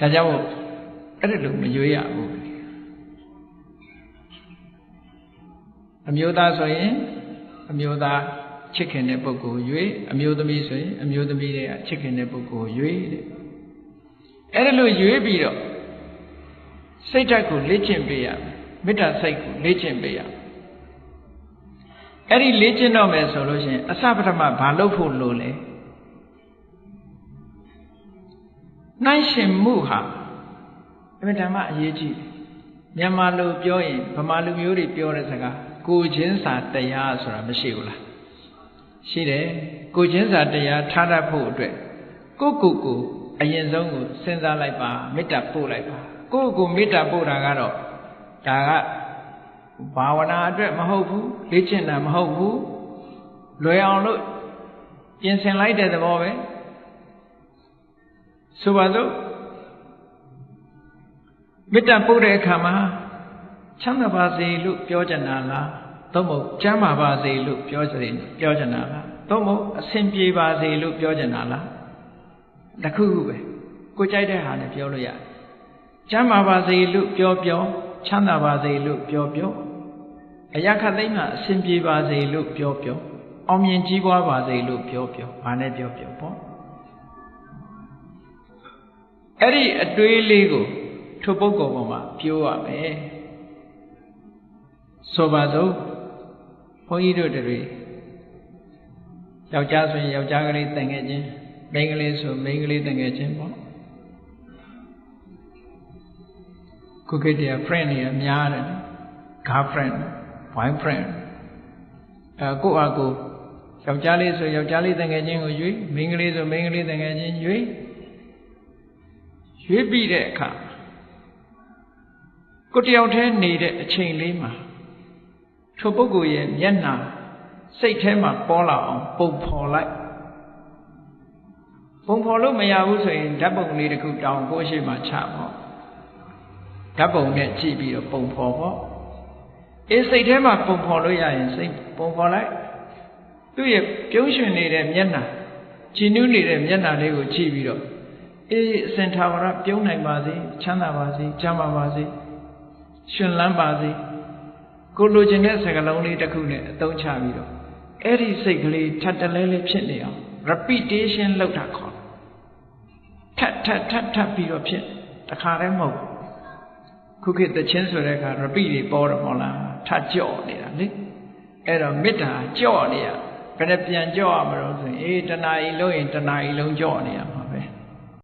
ဒါကြောင့်အဲ့ဒါလို့မရွေးရဘူးအမျိုးသားဆိုရင်အမျိုးသားချစ်ခင်တဲ့ပုဂ္ဂိုလ်ရွေးအမျိုးသမီးဆိုရင်အမျိုးသမီးတွေကချစ်ခင်တဲ့ပုဂ္ဂိုလ်ရွေးတဲ့အဲ့ဒါလို့ရွေးပြီးတော့စိတ်ဓာတ်ကိုလေ့ကျင့်ပေးရမယ်မေတ္တာစိတ်ကိုလေ့ကျင့်ပေးရမယ်အဲ့ဒီလေ့ကျင့်တော့မယ်ဆိုလို့ရှိရင်အစပထမဘာလုပ်ဖို့လိုလဲ နှိုင်းရှင်မှုဟာအမှန်တမ်းအရေးကြီးမြန်မာလိုပြောရင်ဗမာလူမျိုးတွေပြောတဲ့စကားကိုချင်းစာတရားဆိုတာမရှိဘူးလားရှိတယ်ကိုချင်းစာတရားထားတတ်ဖို့အတွက်ကိုကိုကိုအရင်ဆုံးကိုစဉ်းစားလိုက်ပါမေတ္တာပို့လိုက်ပါကိုကိုမေတ္တာပို့တာကတော့ဒါကဘာဝနာအတွက်မဟုတ်ဘူးလေ့ကျင့်တာမဟုတ်ဘူးလွယ်အောင်လို့ပြင်ဆင်လိုက်တဲ့သဘောပဲ ဆိုပါစို့မေတ္တာပို့တဲ့အခါမှာချမ်းသာပါစေလို့ပြောကြတာလားသို့မဟုတ်ကျမ်းမာပါစေလို့ပြောစေပြောကြတာလားသို့မဟုတ်အဆင်ပြေပါစေလို့ပြောကြတာလားတခုခုပဲကိုကြိုက်တဲ့ဟာနဲ့ပြောလို့ရတယ်ကျမ်းမာပါစေလို့ပြောပြောချမ်းသာပါစေလို့ပြောပြောအရာခတ်သိမ်းမှာအဆင်ပြေပါစေလို့ပြောပြောအောင်မြင်ကြီးပွားပါစေလို့ပြောပြောဘာနဲ့ပြောပြောပေါ့ အဲ့ဒီအတွေးလေးကိုထိုပုဂ္ဂိုလ်ပေါ်မှာပြောရမယ်ဆိုပါစို့ဘုန်းကြီးတို့တွေယောက်ျားဆိုရင်ယောက်ျားကလေးတန်ငယ်ချင်းမိန်းကလေးဆိုမိန်းကလေးတန်ငယ်ချင်းပေါ့ခုခေတ်တည်း friend တွေများတယ် girlfriend boyfriend အဲကိုယ့်အကိုယောက်ျားလေးဆိုယောက်ျားလေးတန်ငယ်ချင်းကိုရွေးမိန်းကလေးဆိုမိန်းကလေးတန်ငယ်ချင်းရွေး ရွေးပြီးတဲ့အခါကိုတယောက်တည်းနေတဲ့အချိန်လေးမှာထိုပုဂ္ဂိုလ်ရဲ့မျက်နှာစိတ်ထဲမှာပေါ်လာအောင်ပုံဖော်လိုက်ပုံဖော်လို့မရဘူးဆိုရင်ဓာတ်ပုံလေးတစ်ခုတောင်းကိုရှိမှချပေါ့ဓာတ်ပုံနဲ့ကြည့်ပြီးတော့ပုံဖော်ပေါ့အေးစိတ်ထဲမှာပုံဖော်လို့ရရင်စိတ်ပုံဖော်လိုက်သူ့ရဲ့ပြုံးရွှင်နေတဲ့မျက်နှာကြည်နူးနေတဲ့မျက်နှာလေးကိုကြည့်ပြီးတော့ အေးအစင်ထာဝရပြုံးနိုင်ပါစေချမ်းသာပါစေကျမ်းမာပါစေရှင်လန်းပါစေကိုလိုချင်တဲ့စကားလုံးလေးတစ်ခုနဲ့အသုံးချပြီးတော့အဲ့ဒီစိတ်ကလေးထပ်တလဲလဲဖြစ်နေအောင် repetition လုပ်တာခေါ်ထပ်ထပ်ထပ်ထပ်ပြီးတော့ဖြစ်တခါတည်းမဟုတ်ခုခေတ်တချင်းဆိုတဲ့အခါ repeat တွေပေါ်တော့မဟုတ်လားထပ်ကြော့နေတာလေအဲ့တော့မေတ္တာကြော့နေရဘယ်နဲ့ပြန်ကြော့ရမလို့ဆိုရင်အေးတဏှာကြီးလုံးရင်တဏှာကြီးလုံးကြော့နေရမှာ